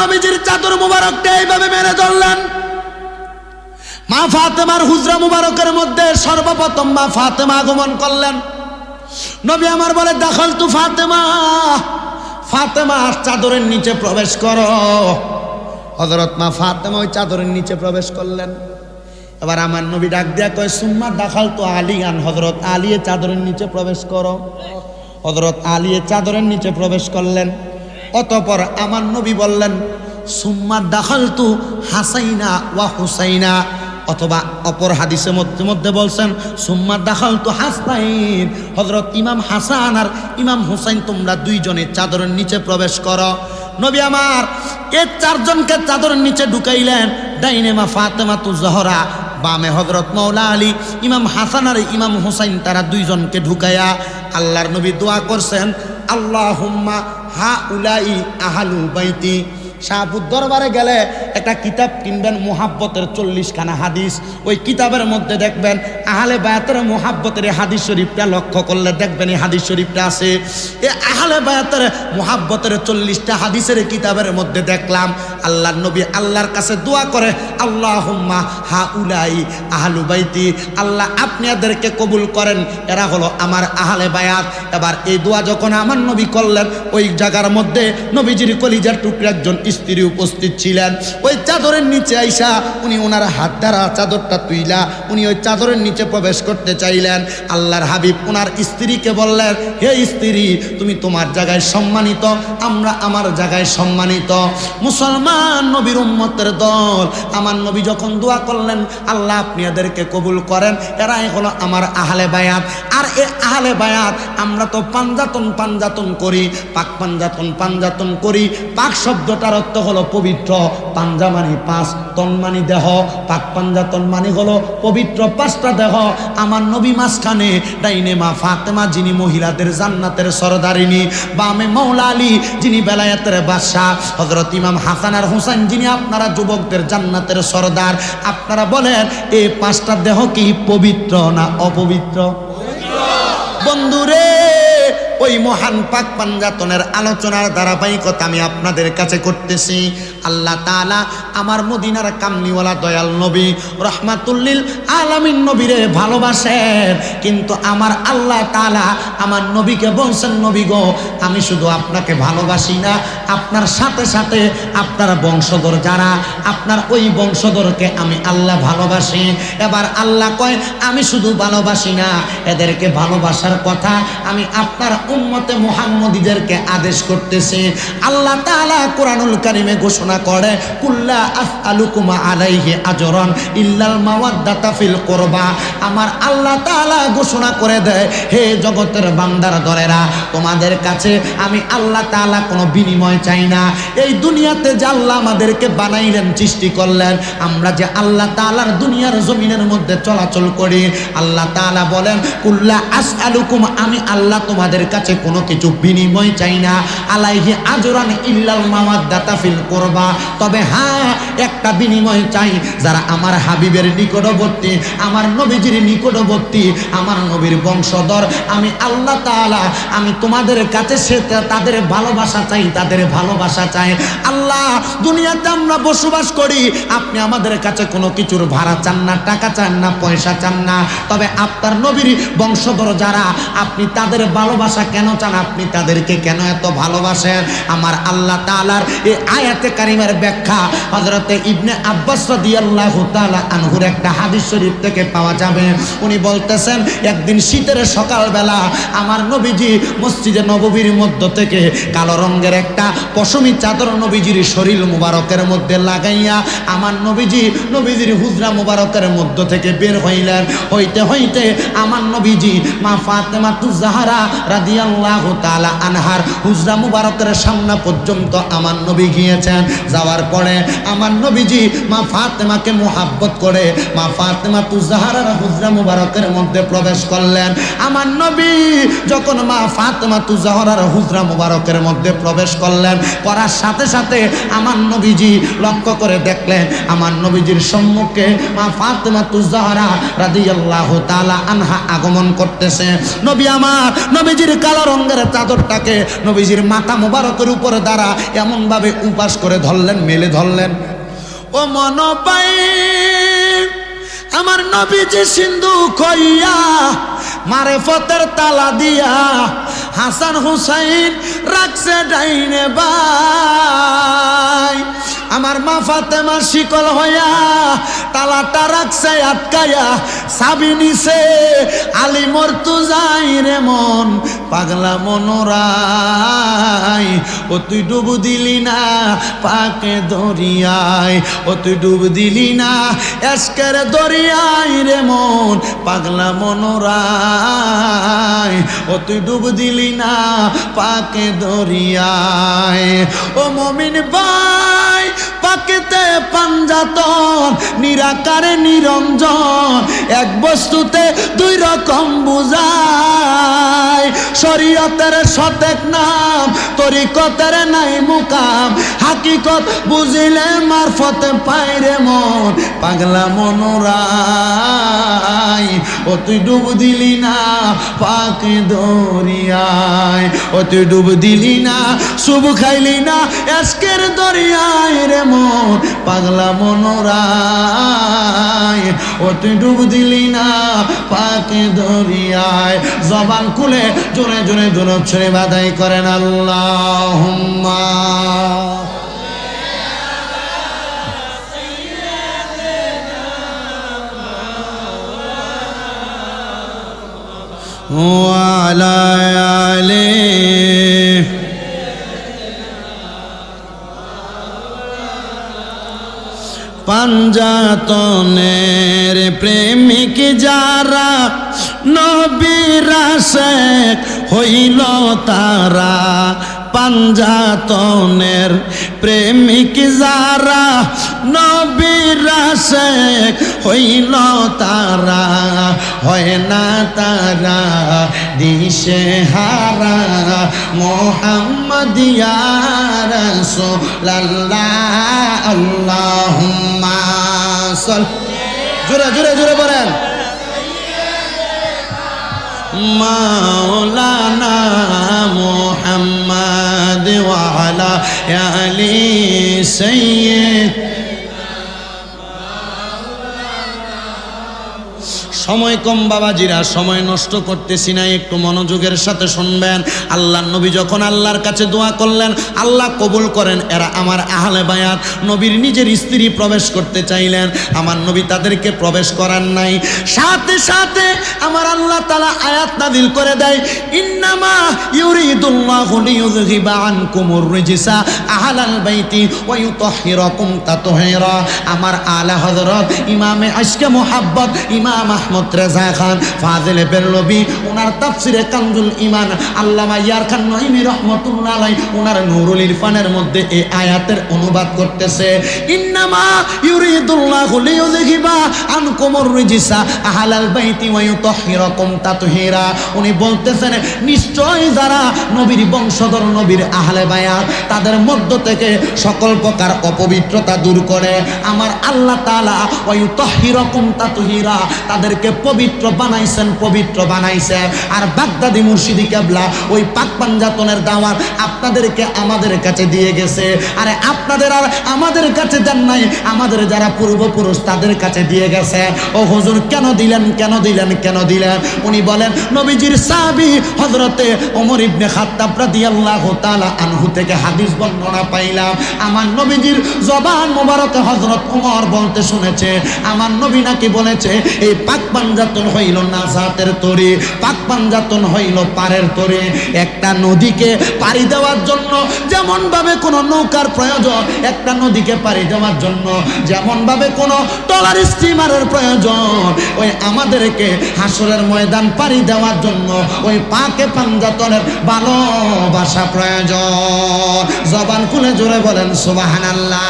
নবীজির চাদর মুবারকটা এইভাবে মেনে চললেন। মা ফাতেমার হুজরা মুবারকের মধ্যে সর্বপ্রথম মা ফাতেমা আগমন করলেন। নবী আমার বলে, দাখল তু ফাতেমা ফাতেমা, চাদরের নিচে প্রবেশ করো। হজরত মা ফাতেমা ওই চাদরের নিচে প্রবেশ করলেন। এবার আমার নবী ডাক দিয়া কয়, সুম্মা, দাখাল তো আলিয়ান হজরত আলিয়ে চাদরের নিচে প্রবেশ করো। হজরত আলিয়ে চাদরের নিচে প্রবেশ করলেন। অতপর আমার নবী বললেন, সুম্মা দাখাল তু হাসাইনা ওয়া হুসাইনা। অথবা অপর হাদিসের মধ্যে মধ্যে বলছেন, সুম্মা দাখাল তু হাসাইন। হজরত ইমাম হাসান আর ইমাম হুসাইন, তোমরা দুইজনে চাদরের নিচে প্রবেশ করো। নবী আমার, এ চারজনকে চাদরের নিচে ঢুকাইলেন ডাইনেমা ফাতেমা তু জহরা, বামে হজরত মৌলা আলী, ইমাম হাসান আর ইমাম হুসাইন, তারা দুইজনকে ঢুকাইয়া আল্লাহর নবী দোয়া করছেন আল্লাহ হুম্মা হা উলাই আহালু বাইতি। শাহপুর দরবারে গেলে একটা কিতাব কিনবেন, মোহাব্বতের চল্লিশখানা হাদিস। ওই কিতাবের মধ্যে দেখবেন আহলে বায়াতের মোহাব্বতের হাদিস শরীফটা লক্ষ্য করলে দেখবেন এই হাদিস শরীফটা আছে। এ আহলে বায়াতের মোহাব্বতের চল্লিশটা হাদিসের কিতাবের মধ্যে দেখলাম আল্লাহর নবী আল্লাহর কাছে দোয়া করে আল্লাহ হুম্মা হা উলাই আহলু বাইতি, আল্লাহ আপনি এদেরকে কবুল করেন। এরা হলো আমার আহলে বায়াত। এবার এই দোয়া যখন আমার নবী করলেন, ওই জায়গার মধ্যে নবীজির কলিজার টুকরা একজন স্ত্রী উপস্থিত ছিলেন। ওই চাদরের নিচে আইসা উনি ওনার হাত দ্বারা চাদরটা তুইলা, উনি ওই চাদরের নিচে প্রবেশ করতে চাইলেন। আল্লাহর হাবিব ওনার স্ত্রীকে বললেন, হে স্ত্রী, তুমি তোমার জায়গায় সম্মানিত, আমরা আমার জায়গায় সম্মানিত। মুসলমান নবীর উম্মতের দল। আমার নবী যখন দোয়া করলেন, আল্লাহ আপনি এদেরকে কবুল করেন। এরাই হলো আমার আহলে বায়াত। আর এ আহলে বায়াত আমরা তো পাঞ্জাতন পাঞ্জাতন করি, পাক পাঞ্জাতন পাঞ্জাতন করি। পাক শব্দটার অর্থ হলো পবিত্র। পাঞ্জা মানে পাঁচ, তন মানে দেহ। পাক পাঞ্জাতন মানে হলো পবিত্র পাঁচটা দেহ। আমার নবী মাঝখানে ডাইনে মা ফাতেমা, যিনি মহিলাদের জান্নাতের সরদারিনী, বামে মৌলা আলী, যিনি বেলায়েতের বাদশাহ হজরত ইমাম হাসান আর হুসাইন, যিনি আপনারা যুবকদের জান্নাতের সরদার, আপনারা বলেন এই পাঁচটা দেহ কি পবিত্র না অপবিত্র? বন্ধুরে ওই মহান পাক পাঞ্জাতনের আলোচনার ধারাবাহিকতা আমি আপনাদের কাছে করতেছি। আল্লাহ তাআলা আমার মদিনার কামনিওয়ালা দয়াল নবী রহমাতুল্লিল আলামিন নবীরে ভালোবাসেন। কিন্তু আমার আল্লাহ তাআলা আমার নবীকে বলছেন, নবী গো, আমি শুধু আপনাকে ভালোবাসি না, আপনার সাথে সাথে আপনার বংশধর যারা, আপনার ওই বংশধরকে আমি আল্লাহ ভালোবাসি। এবার আল্লাহ কয়, আমি শুধু ভালোবাসি না, এদেরকে ভালোবাসার কথা আমি আপনার উম্মতে মুহাম্মদীদেরকে আদেশ করতেছি। আল্লাহ তাআলা কোরআনুল কারিমে ঘোষণা করে, কুল্লা আসআলুকুমা আলাইহি আজরান ইল্লাল মাওয়াদ্দাতা ফিল কুরবা। আমার আল্লাহ তাআলা ঘোষণা করে দেয়, হে জগতের বান্দার দলেরা, তোমাদের কাছে আমি আল্লাহ তাআলা কোনো বিনিময় চাই না। এই দুনিয়াতে যে আল্লাহ আমাদেরকে বানাইলেন, সৃষ্টি করলেন, আমরা যে আল্লাহ তাআলার দুনিয়ার জমিনের মধ্যে চলাচল করি, আল্লাহ তাআলা বলেন, কুল্লা আসআলুকুম আমি আল্লাহ তোমাদের কাছে কোনো কিছু বিনিময় চাই না। আলাইহি আজরান ইল্লাল মাওয়াদ্দাতা ফিল কুরবা। তবে হ্যাঁ একটা বিনিময় চাই। যারা আমার হাবিবের নিকটবর্তী, আমার নবীজির নিকটবর্তী, আমার নবীর বংশধর, আমি আল্লাহ তাআলা, আমি তোমাদের কাছে সে তাদের ভালোবাসা চাই, তাদের ভালোবাসা চাই। আল্লাহ, দুনিয়াতে আমরা বসবাস করি, আপনি আমাদের কাছে কোনো কিছুর ভাড়া চান না, টাকা চান না, পয়সা চান না। তবে আপনার নবীর বংশধর যারা, আপনি তাদের ভালোবাসা কেন চান? আপনি তাদেরকে কেন এত ভালোবাসেন? আমার আল্লাহ তাআলার এই আয়াতে কারিমের ব্যাখ্যা হজরতে ইবনে আব্বাস রাদিয়াল্লাহু তাআলা আনহুর একটা হাদিস শরীফ থেকে পাওয়া যাবে। উনি বলতেছেন, একদিন শীতের সকালবেলা আমার নবীজি মসজিদে নববীর মধ্য থেকে কালো রঙের একটা পশমি চাদর নবীজির শরীর মুবারকের মধ্যে লাগাইয়া আমার নবীজি নবীজির হুজরা মুবারকের মধ্য থেকে বের হইলেন। হইতে হইতে আমার নবীজি মা ফাতেমা তুজাহারা রাদিয়াল্লাহু তাআলা আনহার হুজরা মুবারকের সামনে পর্যন্ত আমার নবী গিয়েছেন। যাওয়ার পরে আমার নবীজি, মা ফাতেমাকে মোহাব্বত করে, মা ফাতেমা তুজাহারার হুজরা মুবারকের মধ্যে প্রবেশ করলেন। আমার নবী যখন মা ফাতেমা তুজাহারার হুজরা মুবারকের মধ্যে প্রবেশ করলেন করার সাথে সাথে আমার নবীজি লক্ষ্য করে দেখলেন, আমার নবীজির সম্মুখে মা ফাতেমা তুজাহারা রাদিয়াল্লাহু তাআলা আনহা আগমন করতেছে। নবী আমার, নবীজির কালো রঙের চাদরটাকে নবীজির মাথা মুবারকের উপরে দ্বারা এমনভাবে উপাস করে ধরলেন, মেলে ধরলেন। ও মনপাই আমার নবীজি সিন্ধু খইয়া মারে ফতের তালা দিয়া হাসান হুসাইন রাখছে ডাইনে বাই। আমার মা ফাতেমা শিকল হইয়া তালাটা রাখছে আটকায়া সাবি নিছে। আলী মরতু যাই রে মন পাগলা মনোরাই ও তুই ডুব দিলি না পাকে দরিয়ায়, ও তুই ডুব দিলি না এসকের দরিয়ায় রে মন পাগলা মনোরাই ও তুই ডুব দিলি না পাকে দরিয়ায়। ও মমিন ভাই, পাকেতে পাঞ্জাতন, নিরাকারে নিরঞ্জন, এক বস্তুতে দুই রকম বুঝায়। শরীয়তের সতেক নাম তরিকতের নাই মুকাম। হাকিকত বুঝিলে মারফতে পাইরে মন। পাগলা মনোরাই, ও তুই ডুব দিলি না পাকে দরিয়ায়। ও তুই ডুব দিলি না শুভ খাইলি না এসকের দরিয়ায় রে মন। পাগলা মনোরায় ও তুই ডুব দিলি না পাকে দরিয়ায়। জবান খুলে জোরে জোরে জোরে ছেড়ে বাদাই করেন আল্লাহ। وعلى آله পাঞ্জাতনের প্রেমিক যারা নবীরা শেখ হইল তারা পাঞ্জাতনের প্রেমিক যারা শেখ হইল তারা, হয় না তারা, দিশে হারা মোহাম্মদ রাসূলুল্লাহ, আল্লাহুম্মা সাল জোরে জোরে জোরে বলেন। মাওলানা يا علي سيد সময় কম বাবাজিরা, সময় নষ্ট করতেছি না, একটু মনোযোগের সাথে শুনবেন। আল্লাহ নবী যখন আল্লাহর কাছে দোয়া করলেন, আল্লাহ কবুল করেন, এরা আমার আহলে বায়াত। নবীর নিজের স্ত্রী প্রবেশ করতে চাইলেন, আমার নবী তাদেরকে প্রবেশ করার নাই। সাথে সাথে আমার আল্লাহ তালা আয়াত নাদিল করে দেয়, ইন্নামা ইউরিদুল্লাহু লিইউযহিবা আনকুমুর রিজসা আহলাল বাইতি ওয়া ইউতাহহিরাকুম তাতহীরা। আমার আলা হযরত ইমামে আশকে মোহাব্বত, ইমাম আহমদ রেজা খান বেরলবি ওনার তাফসিরে কানজুল ইমান ইয়ার খান রহমাতুল্লাহ ওনার নুরুল ইরফানের মধ্যে এই আয়াতের অনুবাদ করতেছে, ইন্নামা ইউরিদুল্লাহু বাইতি উনি বলতেছেন, নিশ্চয় যারা নবীর বংশধর, নবীর আহলে বায়াত, তাদের মধ্য থেকে সকল প্রকার অপবিত্রতা দূর করে, আমার আল্লাহ তাআলা ওয়া ইউতাহহিরাকুম তাতহীরা তাদেরকে পবিত্র বানাইছেন পবিত্র বানাইছেন আর বাগদাদি মুর্শিদি কেবলা ওই পাক পাঞ্জাতনের দাওয়াত আপনাদেরকে আমাদের কাছে দিয়ে গেছে। আরে আপনাদের আর আমাদের কাছে দেন নাই, আমাদের যারা পূর্বপুরুষ তাদের কাছে দিয়ে গেছে। ও হুজুর, কেন দিলেন কেন দিলেন কেন দিলেন? উনি বলেন, নবীজির সাহাবী হজরতে ওমর ইবনে খাত্তাব রাদিয়াল্লাহু তাআলা আনহু থেকে হাদিস বর্ণনা পাইলাম। আমার নবীজির জবান মোবারকে হযরত ওমর বলতে শুনেছে। আমার নবী নাকি বলেছে, এই পাক পাঞ্জাতন হইল নাজাতের তরি পাক পাঞ্জাতন হইল পারের তরি। একটা নদীকে পাড়ি দেওয়ার জন্য যেমন ভাবে কোনো নৌকার প্রয়োজন, একটা নদীকে পাড়ি দেওয়ার জন্য যেমন ভাবে কোনো টলার স্টিমারের প্রয়োজন, ওই আমাদেরকে হাসরের ময়দান পাড়ি দেওয়ার জন্য ওই পাকে পাঞ্জাতনের ভালোবাসা প্রয়োজন। জবান খুলে জোরে বলেন, সুবহানাল্লাহ।